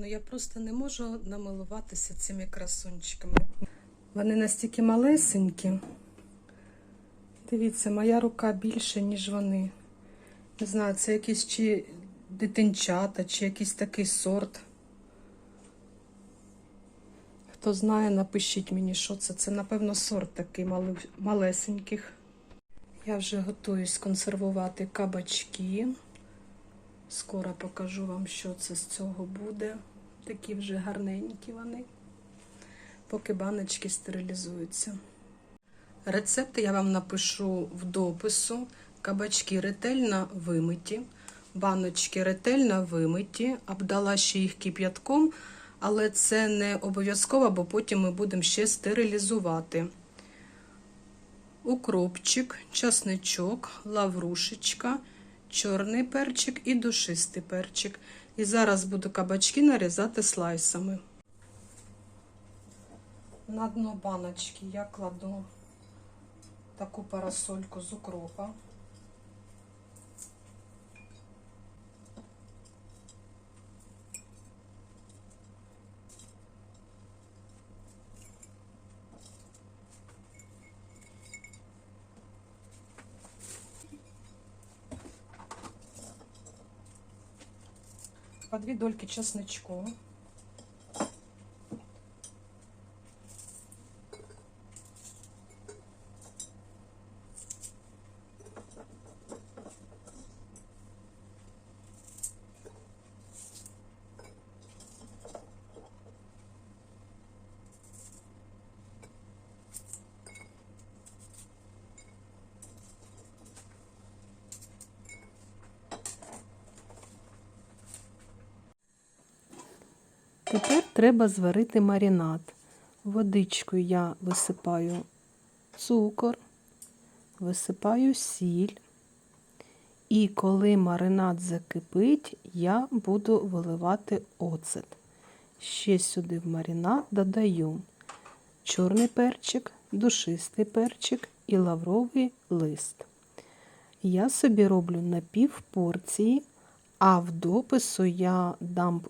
Ну я просто не можу намилуватися цими красунчиками. Вони настільки малесенькі. Дивіться, моя рука більше, ніж вони. Не знаю, це якісь чи дитинчата, чи якийсь такий сорт. Хто знає, напишіть мені, що це. Це, напевно, сорт такий малесеньких. Я вже готуюсь консервувати кабачки. Скоро покажу вам, що це з цього буде. Такі вже гарненькі вони, поки баночки стерилізуються. Рецепти я вам напишу в допису. Кабачки ретельно вимиті, баночки ретельно вимиті, обдала ще їх кип'ятком, але це не обов'язково, бо потім ми будемо ще стерилізувати. Укропчик, часничок, лаврушечка, чорний перчик і душистий перчик. І зараз буду кабачки нарізати слайсами. На дно баночки я кладу таку парасольку з укропа. По 2 дольки чесночку. Тепер треба зварити маринад. Водичкою я висипаю цукор, висипаю сіль. І коли маринад закипить, я буду виливати оцет. Ще сюди в маринад додаю чорний перчик, душистий перчик і лавровий лист. Я собі роблю на пів порції, а в допису я дам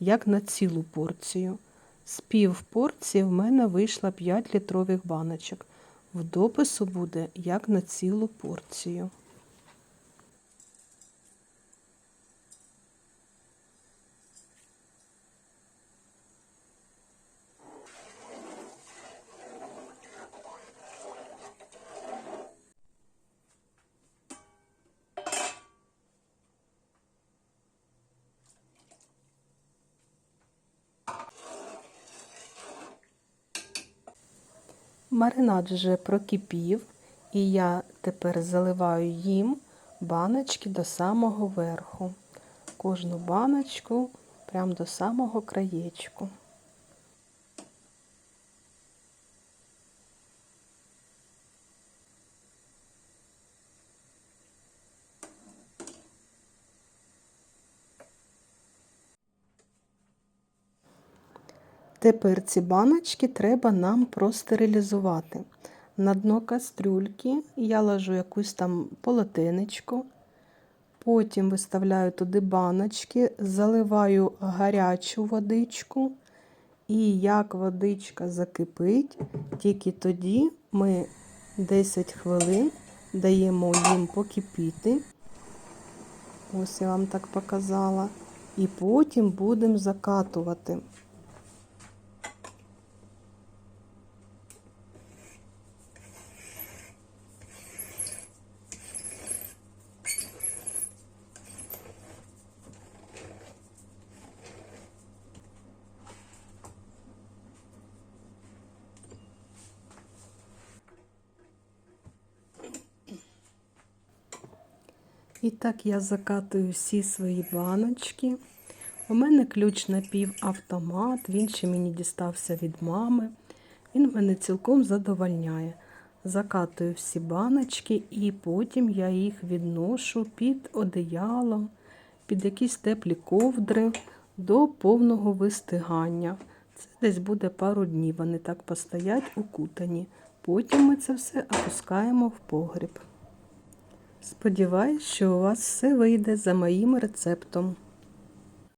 як на цілу порцію. З пів порції в мене вийшло 5 літрових баночок. В допису буде як на цілу порцію. Маринад вже прокипів, і я тепер заливаю їм баночки до самого верху. Кожну баночку прямо до самого краєчку. Тепер ці баночки треба нам простерилізувати. На дно кастрюльки я ложу якусь там полотенечко, потім виставляю туди баночки, заливаю гарячу водичку. І як водичка закипить, тільки тоді ми 10 хвилин даємо їм покипіти. Ось я вам так показала. І потім будемо закатувати. І так я закатую всі свої баночки. У мене ключ на півавтомат, він ще мені дістався від мами. Він мене цілком задовольняє. Закатую всі баночки і потім я їх відношу під одеялом, під якісь теплі ковдри до повного вистигання. Це десь буде пару днів. Вони так постоять укутані. Потім ми це все опускаємо в погріб. Сподіваюсь, що у вас все вийде за моїм рецептом.